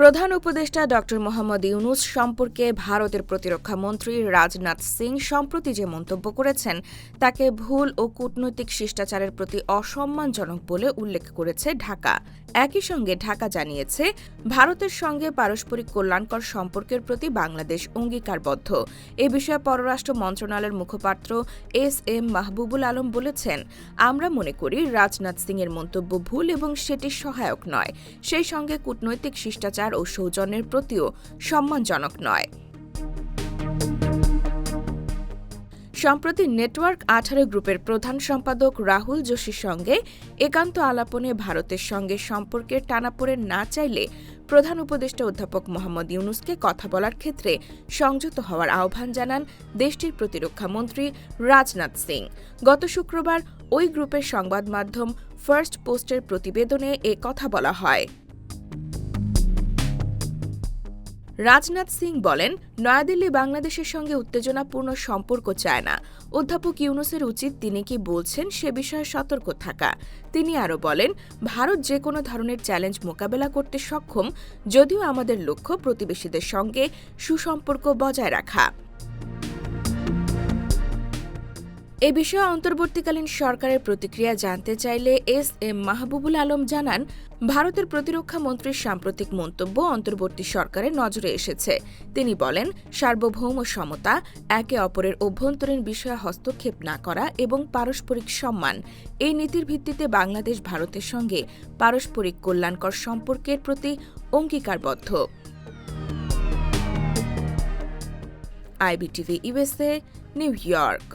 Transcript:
প্রধান উপদেষ্টা ড মোহাম্মদ ইউনুস সম্পর্কে ভারতের প্রতিরক্ষা মন্ত্রী রাজনাথ সিং সম্প্রতি যে মন্তব্য করেছেন, তাকে ভুল ও কূটনৈতিক শিষ্টাচারের প্রতি অসম্মানজনক বলে উল্লেখ করেছে ঢাকা। একই সঙ্গে ঢাকা জানিয়েছে, ভারতের সঙ্গে পারস্পরিক কল্যাণকর সম্পর্কের প্রতি বাংলাদেশ অঙ্গীকারবদ্ধ। এ বিষয়ে পররাষ্ট্র মন্ত্রণালয়ের মুখপাত্র এস এম মাহবুবুল আলম বলেছেন, আমরা মনে করি রাজনাথ সিং এর মন্তব্য ভুল এবং সেটি সহায়ক নয়। সেই সঙ্গে কূটনৈতিক শিষ্টাচার ও সৌজন্যের প্রতিও সম্মানজনক নয়। সম্প্রতি নেটওয়ার্ক আঠারো গ্রুপের প্রধান সম্পাদক রাহুল যোশীর সঙ্গে একান্ত আলাপনে ভারতের সঙ্গে সম্পর্কের টানাপোড়েন না চাইলে প্রধান উপদেষ্টা অধ্যাপক মোহাম্মদ ইউনুসকে কথা বলার ক্ষেত্রে সংযত হওয়ার আহ্বান জানান দেশটির প্রতিরক্ষা মন্ত্রী রাজনাথ সিং। গত শুক্রবার ওই গ্রুপের সংবাদ মাধ্যম ফার্স্ট পোস্টের প্রতিবেদনে এ কথা বলা হয়। রাজনাথ সিং বলেন, নয়াদিল্লি বাংলাদেশের সঙ্গে উত্তেজনাপূর্ণ সম্পর্ক চায় না। অধ্যাপক ইউনুসের উচিত তিনি কি বলছেন সে বিষয়ে সতর্ক থাকা। তিনি আরও বলেন, ভারত যে কোনো ধরনের চ্যালেঞ্জ মোকাবেলা করতে সক্ষম, যদিও আমাদের লক্ষ্য প্রতিবেশীদের সঙ্গে সুসম্পর্ক বজায় রাখা। এ বিষয়ে অন্তর্বর্তীকালীন সরকারের প্রতিক্রিয়া জানতে চাইলে এস এম মাহবুবুল আলম জানান, ভারতের প্রতিরক্ষা মন্ত্রীর সাম্প্রতিক মন্তব্য অন্তর্বর্তী সরকারের নজরে এসেছে। তিনি বলেন, সার্বভৌম সমতা, একে অপরের অভ্যন্তরীণ বিষয়ে হস্তক্ষেপ না করা এবং পারস্পরিক সম্মান, এই নীতির ভিত্তিতে বাংলাদেশ ভারতের সঙ্গে পারস্পরিক কল্যাণকর সম্পর্কের প্রতি অঙ্গীকারবদ্ধ। IBTV USA New York.